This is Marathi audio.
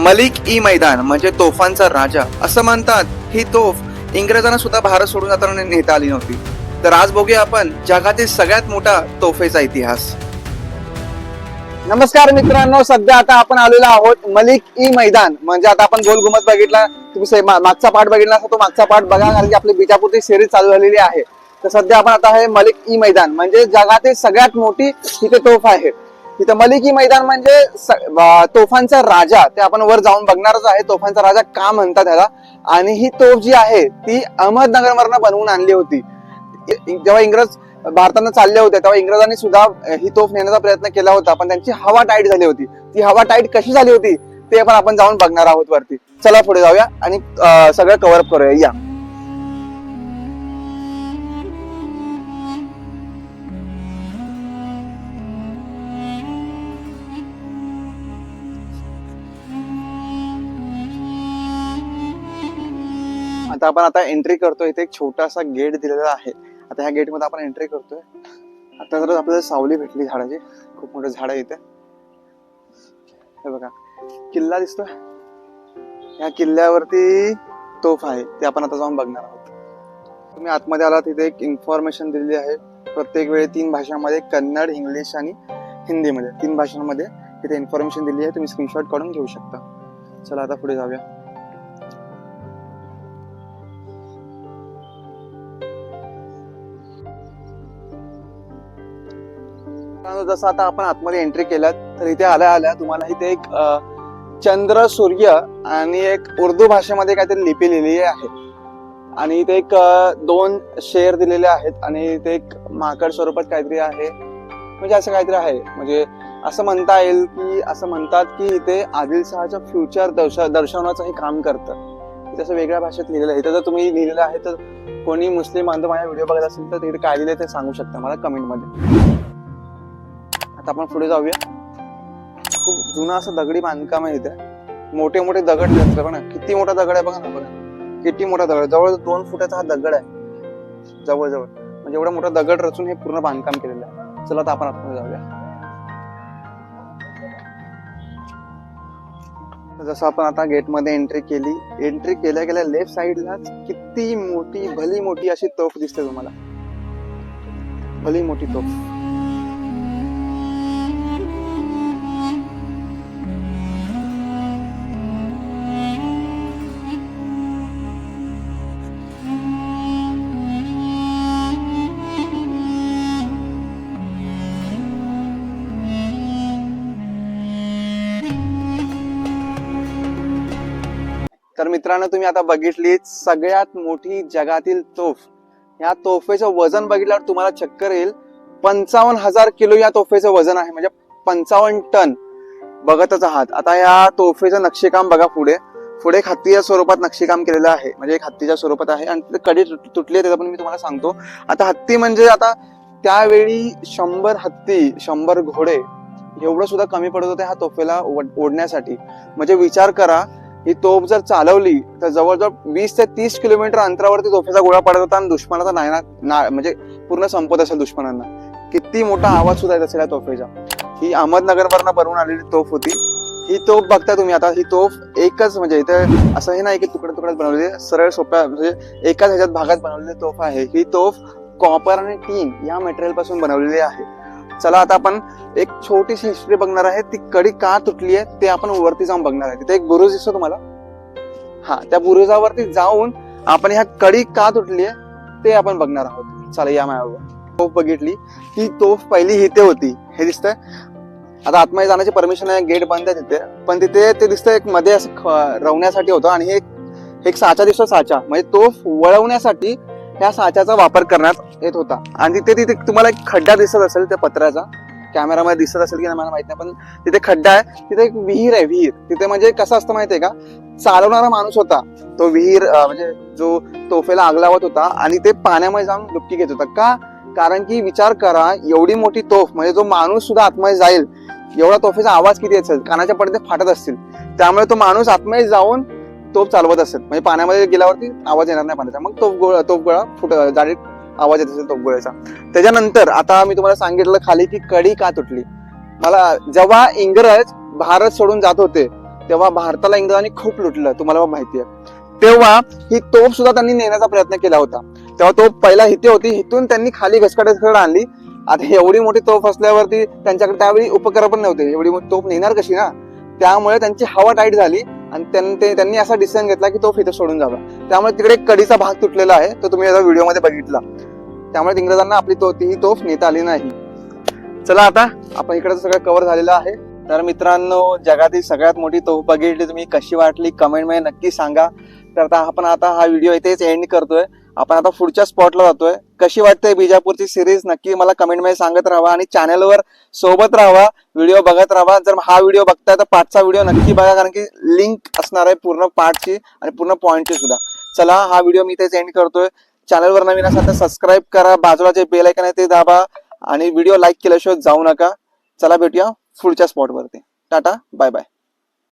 मलिक ई मैदान म्हणजे तोफांचा राजा असं म्हणतात. ही तोफ इंग्रजांना सुद्धा भारत सोडून जाताना नेता आली नव्हती. तर आज बघूया आपण जगातील सगळ्यात मोठा तोफेचा इतिहास. नमस्कार मित्रांनो सध्या आता आपण आलेलो आहोत मलिक ई मैदान. म्हणजे आता आपण गोल घुमत बघितला तुम्ही मागचा पाठ बघितला तो मागचा पाठ बघा कारण की आपली बिजापूरची सिरीज चालू झालेली आहे. तर सध्या आपण आता आहे मलिक ई मैदान. म्हणजे जगातील सगळ्यात मोठी तिथे तोफ आहे. तिथं मलिकी मैदान म्हणजे तोफांचा राजा ते आपण वर जाऊन बघणारच आहे तोफांचा राजा का म्हणतात त्याला आणि ही तोफ जी आहे ती अहमदनगर वरनं बनवून आणली होती. जेव्हा इंग्रज भारतानं चालले होते तेव्हा इंग्रजांनी सुद्धा ही तोफ नेण्याचा प्रयत्न केला होता पण त्यांची हवा टाईट झाली होती. ती हवा टाईट कशी झाली होती ते पण आपण जाऊन बघणार आहोत वरती. चला पुढे जाऊया आणि सगळं कव्हरअप करूया. या. आता आपण आता एंट्री करतोय इथे एक छोटासा गेट दिलेला आहे. आता ह्या गेटमध्ये आपण एंट्री करतोय. आता जर आपल्याला सावली भेटली झाडाची खूप मोठं झाड आहे इथे. हे बघा किल्ला दिसतोय. ह्या किल्ल्यावरती तोफ आहे ते आपण आता जाऊन बघणार आहोत. तुम्ही आतमध्ये आलात तिथे एक इन्फॉर्मेशन दिलेली आहे. प्रत्येक वेळी तीन भाषांमध्ये कन्नड इंग्लिश आणि हिंदीमध्ये. तीन भाषांमध्ये तिथे इन्फॉर्मेशन दिली आहे तुम्ही स्क्रीनशॉट काढून घेऊ शकता. चला आता पुढे जाऊया. मित्रांनो, जसं आता आपण आतमध्ये एंट्री केल्यात तर इथे आल्या आल्या तुम्हाला इथे एक चंद्र सूर्य आणि एक उर्दू भाषेमध्ये काहीतरी लिपी लिहिलेली आहे. आणि इथे एक दोन शेर दिलेले आहेत आणि इथे एक माकड स्वरूपात काहीतरी आहे. म्हणजे असं काहीतरी आहे. म्हणजे असं म्हणता येईल की असं म्हणतात की इथे आदिलशहाचं फ्युचर दर्श दर्शवण्याचं हे काम करतं. इथे असं वेगळ्या भाषेत लिहिलेलं आहे. इथे जर तुम्ही लिहिलेलं आहे तर कोणी मुस्लिम बांधव माझ्या व्हिडिओ बघत असेल तर तिथे काय लिहिलं ते सांगू शकता मला कमेंटमध्ये आता आपण पुढे जाऊया. खूप जुना असं दगडी बांधकाम आहे इथे. मोठे मोठे दगड दिसतात बघा ना. किती मोठा दगड आहे बघा ना बघा. किती मोठा दगड जवळ दोन फुटाचा हा दगड आहे. जवळजवळ. म्हणजे एवढा मोठा दगड रचून हे पूर्ण बांधकाम केलेलं आहे. चला आता आपण आतमध्ये जाऊया. जसं आपण आता गेटमध्ये एंट्री केली. एंट्री केल्या गेल्या लेफ्ट साईडलाच किती मोठी भली मोठी अशी तोफ दिसते तुम्हाला. भली मोठी तोफ. तर मित्रांनो तुम्ही आता बघितली सगळ्यात मोठी जगातील तोफ. या तोफेचं वजन बघितल्यावर तुम्हाला चक्कर येईल. पंचावन्न हजार किलो या तोफेचं वजन आहे म्हणजे पंचावन्न टन बघतच आहात. आता या तोफेचं नक्षीकाम बघा पुढे. पुढे एक हत्तीच्या स्वरूपात नक्षीकाम केलेलं आहे. म्हणजे एक हत्तीच्या स्वरूपात आहे आणि कडी तुटली त्याचं पण मी तुम्हाला सांगतो. आता हत्ती म्हणजे आता त्यावेळी शंभर हत्ती शंभर घोडे एवढं सुद्धा कमी पडत होते ह्या तोफेला ओढ- ओढण्यासाठी. म्हणजे विचार करा ही तोफ जर चालवली तर जवळजवळ वीस ते तीस किलोमीटर अंतरावरती तोफेचा गोळा पडत होता आणि दुश्मनाचा नायना ना म्हणजे पूर्ण संपत असेल दुश्मनांना. किती मोठा आवाज सुद्धा येत असेल या तोफेचा. ही अहमदनगरवरनं बनवून आलेली तोफ होती. ही तोफ बघता तुम्ही आता ही तोफ एकच म्हणजे इथे असं हे नाही की तुकड्या तुकड्यात बनवलेली सरळ सोप्या म्हणजे एकाच ह्याच्यात भागात बनवलेली तोफ आहे. ही तोफ कॉपर आणि टीन या मटेरियलपासून बनवलेली आहे. चला आता आपण एक छोटीशी हिस्ट्री बघणार आहे. ती कडी का तुटली आहे ते आपण वरती जाऊन बघणार आहे. तिथे एक बुरुज दिसतो तुम्हाला. हा त्या बुरुजावरती जाऊन आपण ह्या कडी का तुटली आहे ते आपण बघणार आहोत. चला या माझ्यावर तोफ बघितली. ती तोफ पहिली इथे होती. हे दिसतंय. आता आतमध्ये जाण्याची परमिशन आहे गेट बंद आहे तिथे. पण तिथे ते दिसतंय एक मध्ये असं ख- रवण्यासाठी होतं आणि हे एक साचा दिसतो साचा. म्हणजे तोफ वळवण्यासाठी ह्या साच्याचा वापर करण्यात येत होता. आणि तिथे तिथे तुम्हाला एक खड्डा दिसत असेल त्या पत्र्याचा. कॅमेरामध्ये दिसत असेल की नाही मला माहीत नाही पण तिथे खड्डा आहे. तिथे एक विहीर आहे विहीर. तिथे म्हणजे कसं असतं माहितीये का? चालवणारा माणूस होता. तो विहीर म्हणजे जो तोफेला आग लावत होता आणि ते पाण्यामध्ये जाऊन डुबकी घेत होता. का? कारण की विचार करा एवढी मोठी तोफ म्हणजे जो माणूस सुद्धा आतमध्ये जाईल एवढा तोफेचा आवाज किती असेल? कानाच्या पडदे फाटत असतील. त्यामुळे तो माणूस आतमध्ये जाऊन तोफ चालवत असेल. म्हणजे पाण्यामध्ये गेल्यावरती आवाज येणार नाही पाण्याचा. मग तोफ गोळा तोफ गोळा फुट जाडीत आवाज येत असेल तोफ गोळ्याचा. त्याच्यानंतर आता मी तुम्हाला सांगितलं खाली की कडी का तुटली? मला जेव्हा इंग्रज भारत सोडून जात होते तेव्हा भारताला इंग्रजांनी खूप लुटलं. तुम्हाला माहिती आहे. तेव्हा ही तोफ सुद्धा त्यांनी नेण्याचा प्रयत्न केला होता. तेव्हा तोफ पहिला इथे होती इथून त्यांनी खाली घसकट आणली. आता एवढी मोठी तोफ असल्यावरती त्यांच्याकडे त्यावेळी उपकरण पण नव्हते. एवढी मोठी तोफ नेणार कशी ना? त्यामुळे त्यांची हवा टाईट झाली. आणि त्यां- ते- त्यांनी असा डिसिजन घेतला की तोफ फिथं सोडून जावा. त्यामुळे तिकडे एक कडीचा भाग तुटलेला आहे तो तुम्ही आता व्हिडिओमध्ये बघितला. त्यामुळे इंग्रजांना आपली तो ती तोफ नेता आली नाही. चला आता आपण इकडे सगळं कव्हर झालेलं आहे. तर मित्रांनो जगातील सगळ्यात मोठी तोफ बघितली तुम्ही कशी वाटली? कमेंटमध्ये नक्की सांगा. तर आता आपण आता हा व्हिडिओ इथेच एंड करतोय. आपण आता पुढच्या स्पॉटला जातोय. कशी वाटते बिजापूरची सिरीज नक्की मला कमेंटमध्ये सांगत राहा आणि चॅनलवर सोबत राहा. व्हिडिओ बघत राहा. जर हा व्हिडिओ बघताय तर पाठचा व्हिडिओ नक्की बघा कारण की लिंक असणार आहे पूर्ण पाठची आणि पूर्ण पॉईंटची सुद्धा. चला हा व्हिडिओ मी तेच एंड करतोय. चॅनलवर नवीन असाल तर सबस्क्राईब करा. बाजूला जे बेल आयकन आहे ते दाबा आणि व्हिडिओ लाईक केल्याशिवाय जाऊ नका. चला भेटूया पुढच्या स्पॉटवरती टाटा बाय बाय